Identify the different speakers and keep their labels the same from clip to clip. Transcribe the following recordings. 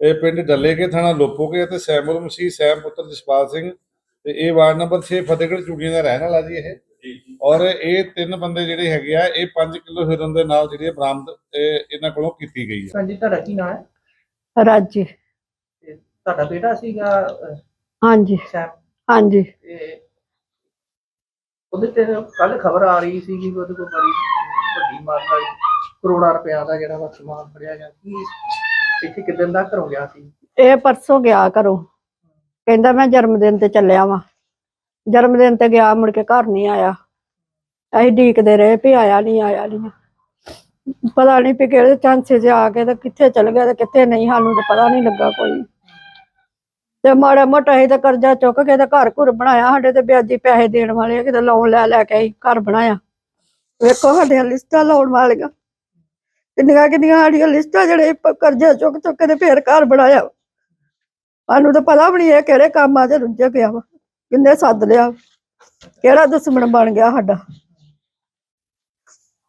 Speaker 1: ਇਹ ਪਿੰਡ ਡੱਲੇਕੇ ਥਾਣਾ ਲੋਪੋਕੇ ਅਤੇ ਸੈਮੁਲ ਮਸੀਹ ਸੈਮ ਪੁੱਤਰ ਜਸਪਾਲ ਸਿੰਘ ਤੇ ਇਹ ਵਾਰਡ ਨੰਬਰ 6 ਫਤਿਹਗੜ੍ਹ ਚੂੜੀਆਂ ਦਾ ਰਹਿਣ ਵਾਲਾ ਜੀ ਇਹ। ਔਰ ਇਹ ਤਿੰਨ ਬੰਦੇ ਜਿਹੜੇ ਹੈਗੇ ਆ ਇਹ 5 ਕਿਲੋ ਹੀਰਨ ਦੇ ਨਾਲ ਜਿਹੜੀ ਬਰਾਮਦ ਇਹ ਇਹਨਾਂ ਕੋਲੋਂ ਕੀਤੀ ਗਈ ਹੈ
Speaker 2: ਹਾਂਜੀ ਤੁਹਾਡਾ ਕੀ ਨਾਮ ਹੈ?
Speaker 3: ਰਾਜੀ।
Speaker 2: ਤੇ ਤੁਹਾਡਾ ਬੇਟਾ ਸੀਗਾ
Speaker 3: ਹਾਂਜੀ।
Speaker 2: ਸੈਮ?
Speaker 3: ਹਾਂਜੀ।
Speaker 2: ਉਹਦੇ ਤੇ ਕੱਲ ਖਬਰ ਆ ਰਹੀ ਸੀ ਕਿ ਉਹਦੇ ਕੋਲ ਬੜੀ ਵੱਡੀ ਮਾਤਰਾ ਕਰੋੜਾਂ ਰੁਪਇਆ ਦਾ ਜਿਹੜਾ ਵਾ ਸਮਾਨ ਫੜਿਆ ਗਿਆ। ਕੀ ਇੱਥੇ ਕਿਦਾਂ ਦਾ ਘਰੋਂ ਗਿਆ ਸੀ?
Speaker 3: ਇਹ ਪਰਸੋਂ ਗਿਆ ਘਰੋਂ। ਕਹਿੰਦਾ ਮੈਂ ਜਨਮ ਦਿਨ ਤੇ ਚੱਲਿਆ ਵਾਂ। ਜਨਮ ਦਿਨ ਤੇ ਗਿਆ, ਮੁੜ ਕੇ ਘਰ ਨਹੀਂ ਆਇਆ। ਅਸੀਂ ਢੀਕਦੇ ਰਹੇ ਵੀ ਆਇਆ ਨਹੀਂ ਆਇਆ ਨਹੀਂ। ਪਤਾ ਨਹੀਂ ਵੀ ਕਿਹੜੇ ਚਾਂਸੇ 'ਚ ਆ ਕੇ ਤੇ ਕਿੱਥੇ ਚਲ ਗਿਆ ਤੇ ਕਿੱਥੇ ਨਹੀਂ, ਸਾਨੂੰ ਤੇ ਪਤਾ ਨਹੀਂ ਲੱਗਾ ਕੋਈ। ਤੇ ਮਾੜਾ ਮੋਟਾ ਹੀ ਤੇ ਕਰਜ਼ਾ ਚੁੱਕ ਕੇ ਤੇ ਘਰ ਘੁਰ ਬਣਾਇਆ, ਸਾਡੇ ਤੇ ਵਿਆਜੀ ਪੈਸੇ ਦੇਣ ਵਾਲੇ ਕਿਤੇ ਲੋਨ ਲੈ ਲੈ ਕੇ ਅਸੀਂ ਘਰ ਬਣਾਇਆ। ਵੇਖੋ ਸਾਡੀਆਂ ਲਿਸਟਾਂ ਲਾਉਣ ਵਾਲੀਆਂ। ਕਿੰਨੀਆਂ ਕਿੰਨੀਆਂ ਸਾਡੀਆਂ ਲਿਸਟਾਂ ਜਿਹੜੇ ਪ- ਕਰਜ਼ਾ ਚੁੱਕ ਚੁੱਕ ਕੇ ਤੇ ਫੇਰ ਘਰ ਬਣਾਇਆ ਸਾਨੂੰ ਤਾਂ ਪਤਾ ਵੀ ਨਹੀਂ ਇਹ ਕਿਹੜੇ ਕੰਮਾਂ 'ਚ ਰੁੱਝ ਗਿਆ ਵਾ। ਕਿੰਨੇ ਸੱਦ ਲਿਆ ਕਿਹੜਾ ਦੁਸ਼ਮਣ ਬਣ ਗਿਆ ਸਾਡਾ।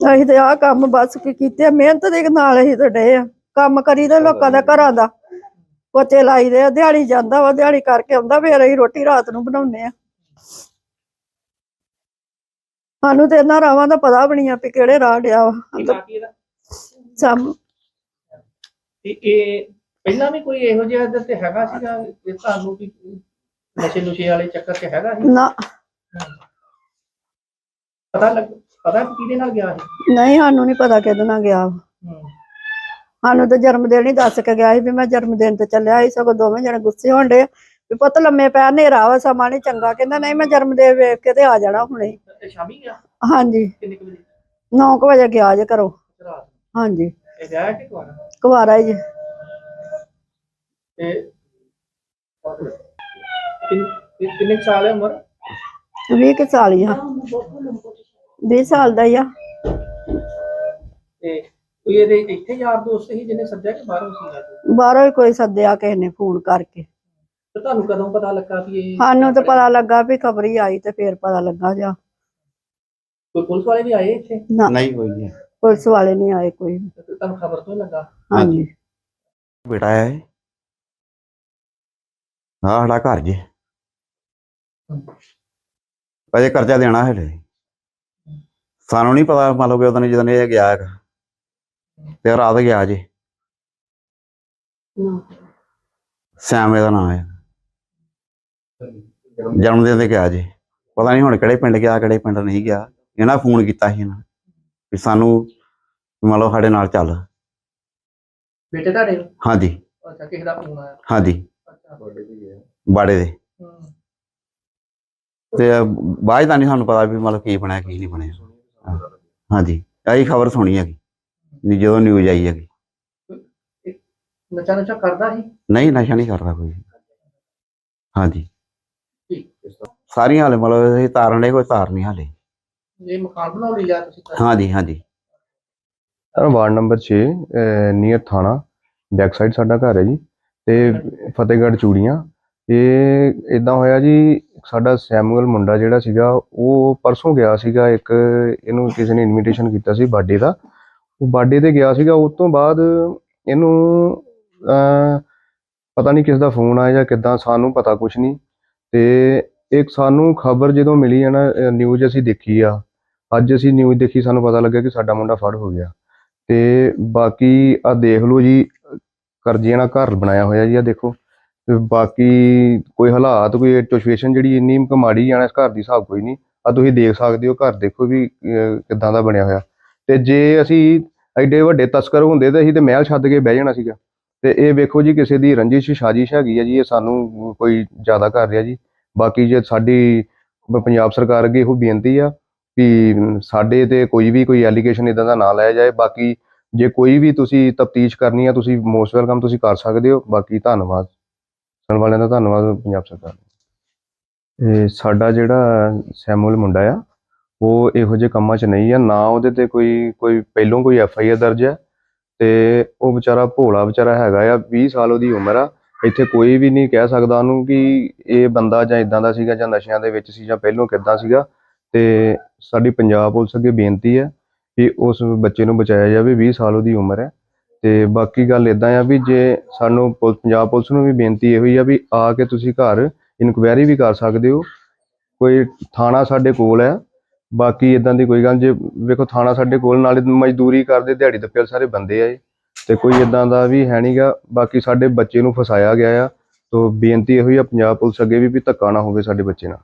Speaker 3: ਅਸੀਂ ਤੇ ਆਹ ਕੰਮ ਬਸ ਕੀ ਕੀਤੇ ਆ, ਮਿਹਨਤ ਦੇ ਨਾਲ ਅਸੀਂ ਤਾਂ ਡਏ ਆ। ਕੰਮ ਕਰੀਦਾ ਲੋਕਾਂ ਦਾ ਘਰਾਂ ਦਾ। ਪੋਚੇ ਲਾਈਦੇ ਆ। ਦਿਹਾੜੀ ਜਾਂਦਾ ਵਾ ਦਿਹਾੜੀ ਕਰਕੇ ਆਉਂਦਾ। ਫੇਰ ਅਸੀਂ ਰੋਟੀ ਰਾਤ ਨੂੰ ਬਣਾਉਂਦੇ ਆ। ਸਾਨੂੰ ਤੇ ਇਹਨਾਂ ਰਾਵਾਂ ਦਾ ਪਤਾ ਵੀ ਨਹੀਂ ਆ ਵੀ ਕਿਹੜੇ ਰਾਹ ਡਿਆ ਵਾ।
Speaker 2: ਕੀ ਨਾਂ ਇਹਦਾ?
Speaker 3: ਸਮ
Speaker 2: ਤੇ ਇਹ ਪਹਿਲਾਂ ਵੀ ਕੋਈ ਇਹੋ ਜਿਹਾ ਇਹਦੇ ਤੇ ਹੈਗਾ ਸੀਗਾ ਇਹ ਤੁਹਾਨੂੰ ਕਿ ਨਸ਼ੇ ਨੁਸ਼ੇ ਵਾਲੇ ਚੱਕਰ 'ਚ ਹੈਗਾ ਸੀ?
Speaker 3: ਨਾ।
Speaker 2: ਪਤਾ ਲੱਗ ਪਤਾ ਕਿ ਕਿਹਦੇ ਨਾਲ ਗਿਆ ਸੀ?
Speaker 3: ਨਹੀਂ ਸਾਨੂੰ ਨਹੀਂ ਪਤਾ ਕਿਹਦੇ ਨਾਲ ਗਿਆ। ਵਾ।
Speaker 2: ਹੂੰ।
Speaker 3: ਸਾਨੂੰ ਤਾਂ ਜਨਮ ਦਿਨ ਹੀ ਦੱਸ ਕੇ ਗਿਆ ਸੀ ਵੀ ਮੈਂ ਜਨਮ ਦਿਨ ਤੇ ਚੱਲਿਆ ਸੀ ਸਗੋਂ ਦੋਵੇਂ ਜਣੇ ਗੁੱਸੇ ਹੋਣ ਡੇ ਵੀ ਪੁੱਤ ਲੰਮੇ ਪੈ ਹਨੇਰਾ ਵਾ ਸਮਾਂ ਨੀ ਚੰਗਾ। ਕਹਿੰਦਾ ਨਹੀਂ ਮੈਂ ਜਨਮ ਦਿਨ ਵੇਖ ਕੇ ਤੇ ਆ ਜਾਣਾ ਹੁਣੇ।
Speaker 2: ਤੇ ਸ਼ਾਮੀ ਗਿਆ?
Speaker 3: ਹਾਂਜੀ।
Speaker 2: ਕਿੰਨੇ ਕੁ ਵਜੇ?
Speaker 3: 9 ਵਜੇ ਗਿਆ ਜੇ ਘਰੋਂ।
Speaker 2: ਰਾਤ
Speaker 3: ਹਾਂਜੀ।
Speaker 2: ਇਹ ਵਿਆਹ ਕਿ ਕੁਆਰਾ
Speaker 3: ਕੁਵਾਰਾ ਹੀ ਜੇ।
Speaker 2: ਤੇ ਕਿੰਨ- ਕਿ- ਕਿੰਨੇ ਕੁ ਸਾਲ ਹੈ ਉਮਰ?
Speaker 3: 20 ਕੁ ਸਾਲ ਹੀ ਆ। 20 ਸਾਲ ਦਾ ਹੀ ਆ।
Speaker 2: ਤੇ ਕੋਈ ਇਹਦੇ ਇੱਥੇ ਯਾਰ ਦੋਸਤ ਸੀ ਜਿਹਨੇ ਸੱਦਿਆ ਕਿ ਬਾਹਰੋਂ ਸੀਗਾ? ਕੋਈ?
Speaker 3: ਬਾਹਰੋਂ ਹੀ ਕੋਈ ਸੱਦਿਆ ਕਿਸੇ ਨੇ ਫੋਨ ਕਰਕੇ।
Speaker 2: ਤੇ ਤੁਹਾਨੂੰ ਕਦੋਂ ਪਤਾ ਲੱਗਾ ਵੀ ਇਹ
Speaker 3: ਸਾਨੂੰ ਤਾਂ ਪਤਾ ਲੱਗਾ ਵੀ ਖਬਰ ਹੀ ਆਈ ਤੇ ਫੇਰ ਪਤਾ ਲੱਗਾ ਜਾ।
Speaker 2: ਕੋਈ ਪੁਲਿਸ ਵਾਲੇ ਵੀ ਆਏ ਇੱਥੇ?
Speaker 3: ਨਾ।
Speaker 4: ਨਹੀਂ ਹੋਈ ਹੈ
Speaker 3: ਪੁਲਿਸ ਵਾਲੇ ਨਹੀਂ ਆਏ ਕੋਈ।
Speaker 2: ਤੇ ਤੁਹਾਨੂੰ ਖਬਰ ਤੋਂ ਹੀ ਲੱਗਾ?
Speaker 3: ਹਾਂਜੀ।
Speaker 4: ਬੇਟਾ ਹੈ। ਆਹ ਸਾਡਾ ਘਰ ਜੇ। ਅਜੇ ਕਰਜ਼ਾ ਦੇਣਾ ਹੈ ਸਾਨੂੰ ਨਹੀਂ ਪਤਾ ਮੰਨ ਲਓ ਕਿ ਉਦੋਂ ਜਦੋਂ ਇਹ ਗਿਆ ਹੈਗਾ। ਤੇ ਰਾਤ ਗਿਆ ਜੇ। ਸਿਆਮੇ ਦਾ ਨਾਮ ਹੈ। ਜਨਮ ਦਿਨ ਤੇ ਗਿਆ ਜੇ। ਪਤਾ ਨਹੀਂ ਹੁਣ ਕਿਹੜੇ ਪਿੰਡ ਗਿਆ ਕਿਹੜੇ ਪਿੰਡ ਨਹੀਂ ਗਿਆ। ਇਹਨਾਂ ਫੋਨ ਕੀਤਾ ਸੀ ਇਹਨਾਂ ਵੀ ਸਾਨੂੰ ਮੰਨ ਲਓ ਸਾਡੇ ਨਾਲ ਚੱਲ।
Speaker 2: ਬੇਟੇ ਤੁਹਾਡੇ? ਨੂੰ?
Speaker 4: ਹਾਂਜੀ।
Speaker 2: ਅੱਛਾ ਕਿਸੇ ਦਾ ਫੋਨ ਆਇਆ?
Speaker 4: ਹਾਂਜੀ।
Speaker 2: ਅੱਛਾ।
Speaker 4: ਬਾੜੇ ਦੇ। ਤੇ ਬਾਅਦ ਦਾ ਨਹੀਂ ਸਾਨੂੰ ਪਤਾ ਵੀ ਮਤਲਬ ਕੀ ਬਣਿਆ ਕੀ ਨਹੀਂ ਬਣਿਆ। ਹਾਂ। ਹਾਂਜੀ। ਆਹੀ ਖਬਰ ਸੁਣੀ ਹੈਗੀ। ਵੀ ਜਦੋਂ ਨਿਊਜ਼ ਆਈ ਹੈਗੀ।
Speaker 2: ਨਚਾ ਨਚਾ ਕਰਦਾ ਸੀ?
Speaker 4: ਨਹੀਂ ਨਸ਼ਾ ਨਹੀਂ ਕਰਦਾ ਕੋਈ। ਹਾਂਜੀ।
Speaker 2: ਠੀਕ।
Speaker 4: ਸਾਰੀਆਂ ਹਾਲੇ ਮਤਲਬ ਇਹ ਤਾਰਨ ਦੇ ਕੋਈ ਤਾਰ ਨਹੀਂ ਹਾਲੇ।
Speaker 2: ਇਹ ਮਕਾਨ ਬਣਾਉਣ ਲਈ ਲਿਆ ਤੁਸੀਂ ਤਾਂ?
Speaker 4: ਹਾਂਜੀ ਹਾਂਜੀ।
Speaker 5: ਸਰ ਵਾਰਡ ਨੰਬਰ 6 ਨੀਅਰ ਥਾਣਾ ਬੈਕ ਸਾਈਡ ਸਾਡਾ ਘਰ ਹੈ ਜੀ। ਤੇ ਫਤਿਹਗੜ੍ਹ ਚੂੜੀਆਂ। ਇਹ ਇਦਾਂ ਹੋਇਆ ਜੀ ਸਾਡਾ ਸੈਮੂਅਲ ਮੁੰਡਾ ਜਿਹੜਾ ਸੀਗਾ ਉਹ ਪਰਸੋਂ ਗਿਆ ਸੀਗਾ ਇੱਕ ਇਹਨੂੰ ਕਿਸੇ ਨੇ ਇਨਵੀਟੇਸ਼ਨ ਕੀਤਾ ਸੀ ਬਰਥਡੇ ਦਾ। ਉਹ ਬਰਥਡੇ ਤੇ ਗਿਆ ਸੀਗਾ ਉਸ ਤੋਂ ਬਾਅਦ ਇਹਨੂੰ ਅਹ, ਪਤਾ ਨਹੀਂ ਕਿਸ ਦਾ ਫੋਨ ਆਇਆ ਜਾਂ ਕਿੱਦਾਂ ਸਾਨੂੰ ਪਤਾ ਕੁਝ ਨਹੀਂ। ਤੇ ਇੱਕ ਸਾਨੂੰ ਖਬਰ ਜਦੋਂ ਮਿਲੀ ਹੈ ਨਾ ਨਿਊਜ਼ ਅਸੀਂ ਦੇਖੀ ਆ ਅੱਜ ਅਸੀਂ ਨਿਊਜ਼ ਦੇਖੀ ਸਾਨੂੰ ਪਤਾ ਲੱਗਿਆ ਕਿ ਸਾਡਾ ਮੁੰਡਾ ਫੜ ਹੋ ਗਿਆ। ਤੇ ਬਾਕੀ ਆ ਦੇਖ ਲਓ ਜੀ ਕਰਜ਼ੇ ਨਾਲ ਘਰ ਬਣਾਇਆ ਹੋਇਆ ਜੀ ਆ ਦੇਖੋ। ਤੇ ਬਾਕੀ ਕੋਈ ਹਾਲਾਤ ਕੋਈ ਸਿਚੁਏਸ਼ਨ ਜਿਹੜੀ ਇੰਨੀ ਕੁ ਮਾੜੀ ਜਾਣਾ ਇਸ ਘਰ ਦੀ ਹਿਸਾਬ ਕੋਈ ਨਹੀਂ। ਆ ਤੁਸੀਂ ਦੇਖ ਸਕਦੇ ਹੋ ਘਰ ਦੇਖੋ ਵੀ ਅਹ, ਕਿੱਦਾਂ ਦਾ ਬਣਿਆ ਹੋਇਆ। ਤੇ ਜੇ ਅਸੀਂ ਐਡੇ ਵੱਡੇ ਤਸਕਰ ਹੁੰਦੇ ਤਾਂ ਅਸੀਂ ਤੇ ਮਹਿਲ ਛੱਡ ਕੇ ਬਹਿ ਜਾਣਾ ਸੀਗਾ। ਤੇ ਇਹ ਵੇਖੋ ਜੀ ਕਿਸੇ ਦੀ ਰੰਜਿਸ਼ ਸਾਜ਼ਿਸ਼ ਹੈਗੀ ਆ ਜੀ ਇਹ ਸਾਨੂੰ ਕੋਈ ਜ਼ਿਆਦਾ ਕਰ ਰਿਹਾ ਜੀ। ਬਾਕੀ ਜੇ ਸਾਡੀ ਪੰਜਾਬ ਸਰਕਾਰ ਅੱਗੇ ਇਹੋ ਬੇਨਤੀ ਆ ਵੀ ਸਾਡੇ ਤੇ ਕੋਈ ਵੀ ਕੋਈ ਐਲੀਗੇਸ਼ਨ ਇਦਾਂ ਦਾ ਨਾ ਲਾਇਆ ਜਾਏ। ਬਾਕੀ ਜੇ ਕੋਈ ਵੀ ਤੁਸੀਂ ਤਫਤੀਸ਼ ਕਰਨੀ ਆ, ਤੁਸੀਂ ਮੋਸਟ ਵੈਲਕਮ ਤੁਸੀਂ ਕਰ ਸਕਦੇ ਹੋ। ਬਾਕੀ ਧੰਨਵਾਦ। ਸੁਣਨ ਵਾਲਿਆਂ ਦਾ ਧੰਨਵਾਦ ਪੰਜਾਬ ਸਰਕਾਰ ਇਹ ਸਾਡਾ ਜਿਹੜਾ ਸੈਮੂਅਲ ਮੁੰਡਾ ਆ, ਉਹ ਇਹੋ ਜਿਹੇ ਕੰਮਾਂ 'ਚ ਨਹੀਂ ਆ। ਨਾ ਉਹਦੇ ਤੇ ਕੋਈ ਕੋਈ ਪਹਿਲੋਂ ਕੋਈ ਐਫ ਆਈ ਆਰ ਦਰਜ ਹੈ ਤੇ ਉਹ ਵਿਚਾਰਾ ਭੋਲਾ ਵਿਚਾਰਾ ਹੈਗਾ ਆ 20 ਸਾਲ ਉਹਦੀ ਉਮਰ ਆ। ਇੱਥੇ ਕੋਈ ਵੀ ਨਹੀਂ ਕਹਿ ਸਕਦਾ ਉਹਨੂੰ ਕਿ ਇਹ ਬੰਦਾ ਜਾਂ ਇਦਾਂ ਦਾ ਸੀਗਾ ਜਾਂ ਨਸ਼ਿਆਂ ਦੇ ਵਿੱਚ ਸੀ ਜਾਂ ਪਹਿਲੋਂ ਕਿੱਦਾਂ ਸੀਗਾ। ਤੇ ਸਾਡੀ ਪੰਜਾਬ ਪੁਲਿਸ ਅੱਗੇ ਬੇਨਤੀ ਹੈ ਕਿ ਉਸ ਬੱਚੇ ਨੂੰ ਬਚਾਇਆ ਜਾਵੇ 20 ਸਾਲ ਉਹਦੀ ਉਮਰ ਹੈ। ਤੇ ਬਾਕੀ ਗੱਲ ਇਦਾਂ ਆ ਵੀ ਜੇ ਸਾਨੂੰ ਪੁਲ- ਪੰਜਾਬ ਪੁਲਿਸ ਨੂੰ ਵੀ ਬੇਨਤੀ ਇਹੋ ਹੀ ਆ ਵੀ ਆ ਕੇ ਤੁਸੀਂ ਘਰ ਇਨਕੁਆਇਰੀ ਵੀ ਕਰ ਸਕਦੇ ਹੋ। ਕੋਈ ਥਾਣਾ ਸਾਡੇ ਕੋਲ ਹੈ। ਬਾਕੀ ਇਦਾਂ ਦੀ ਕੋਈ ਗੱਲ ਜੇ ਵੇਖੋ ਥਾਣਾ ਸਾਡੇ ਕੋਲ, ਨਾਲੇ ਮਜ਼ਦੂਰੀ ਕਰਦੇ ਦਿਹਾੜੀ ਦੱਪੇ ਸਾਰੇ ਬੰਦੇ ਆ ਤੇ ਕੋਈ ਇਦਾਂ ਦਾ ਵੀ ਹੈ ਨਹੀਂਗਾ ਬਾਕੀ ਸਾਡੇ ਬੱਚੇ ਨੂੰ ਫਸਾਇਆ ਗਿਆ ਆ, ਤੋ ਬੇਨਤੀ ਇਹੋ ਹੀ ਆ, ਪੰਜਾਬ ਪੁਲਿਸ ਅੱਗੇ ਵੀ ਵੀ ਧੱਕਾ ਨਾ ਹੋਵੇ ਸਾਡੇ ਬੱਚੇ ਨਾਲ।